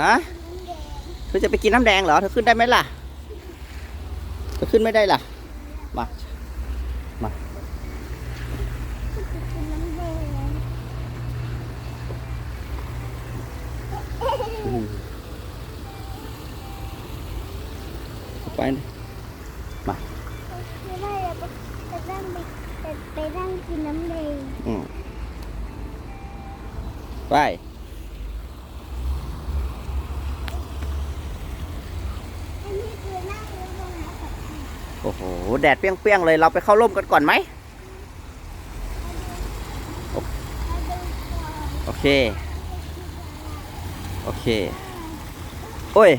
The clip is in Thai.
ฮะเธอจะไปกินน้ำแดงเหรอ เธอขึ้นได้ไหมล่ะ เธอขึ้นไม่ได้ล่ะ มา มาอืมไปนะมาไม่ได้จะนั่งไปไปนั่งกินน้ำแดงอืมไป อันนี้คือนั่งรถลงมากับ โอ้โห แดดเปรี้ยงๆเลย เราไปเข้าร่มกันก่อนไหม โอเค โอเค โอ้ย